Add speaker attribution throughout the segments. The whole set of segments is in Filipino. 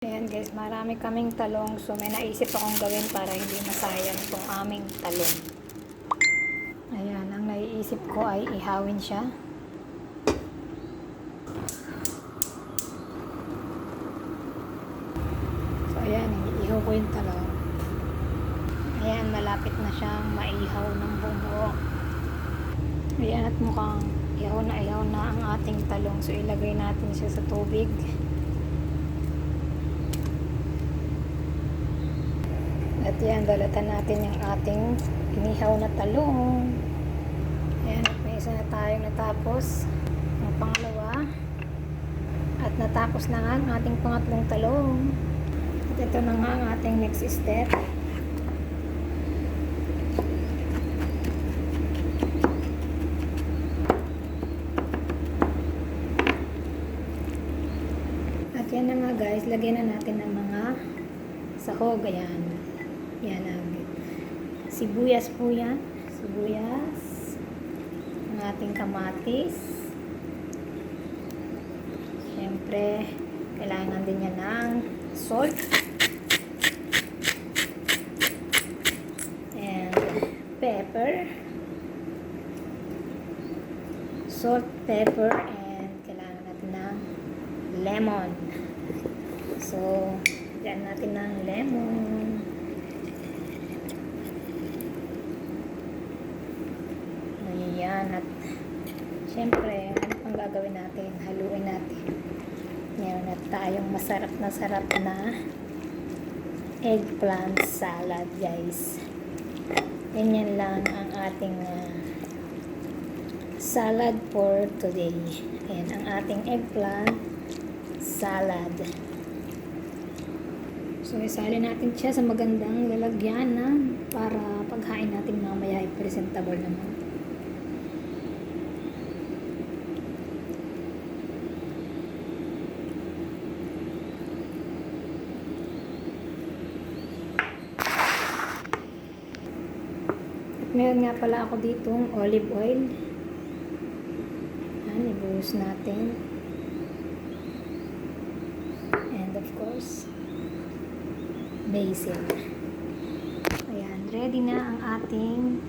Speaker 1: Ayan guys, marami kaming talong. So may naisip akong gawin para hindi masayang itong aming talong. Ayan, ang naiisip ko ay ihawin siya. So ayan, iihaw ko yung talong. Ayan, malapit na siyang maihaw ng buo. Ayan, at mukhang ihaw na ihaw na ang ating talong. So ilagay natin siya sa tubig. At yan, balatan natin yung ating inihaw na talong. Ayan, at may isa na tayong natapos. Ang pangalawa. At natapos na nga ang ating pangatlong talong. At ito na nga ang ating next step. At yan na nga guys, lagyan na natin ng mga sahog. Ayan. Yan ang sibuyas po yan. Sibuyas. Ang ating kamatis. Siyempre, kailangan din yan ng salt. And pepper. Salt, pepper, and kailangan natin ng lemon. So, yan natin ng lemon. Ayan. At syempre, ano pang gagawin natin? Haluin natin. Meron na tayong masarap na sarap na eggplant salad, guys. Ganyan lang ang ating ah, salad for today. Ayan, ang ating eggplant salad. So, isali natin siya sa magandang lalagyanan para paghain natin mamaya ay presentable naman. At meron nga pala ako ditong olive oil. Yan, ibuhos natin. And of course, basil. Ayan, ready na ang ating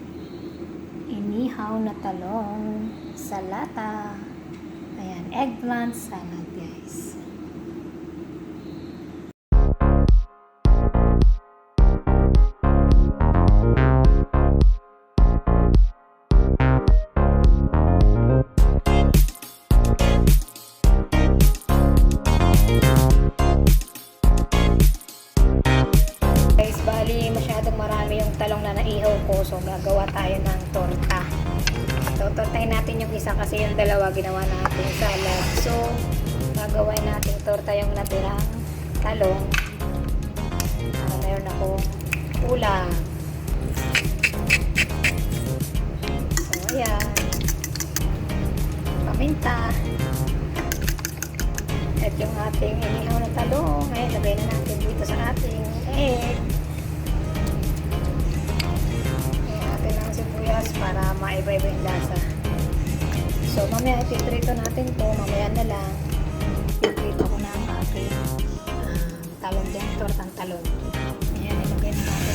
Speaker 1: inihaw na talong sa lata. Ayan, eggplant salad guys. Talong na naihaw ko. So, gagawa tayo ng torta. So, tortahin natin yung isa kasi yung dalawa ginawa natin salad. So, gagawin natin torta yung natirang talong. Para meron akong ulam. So, ayan. Paminta. At yung ating inihaw na talong, ay lagay na natin dito sa ating egg. Maiba-iba yung lasa. So, mamaya ititrito natin to mamaya na lang. Titrito ko na ang ating um, talong din, tortang talong. Ayan, ilagay na natin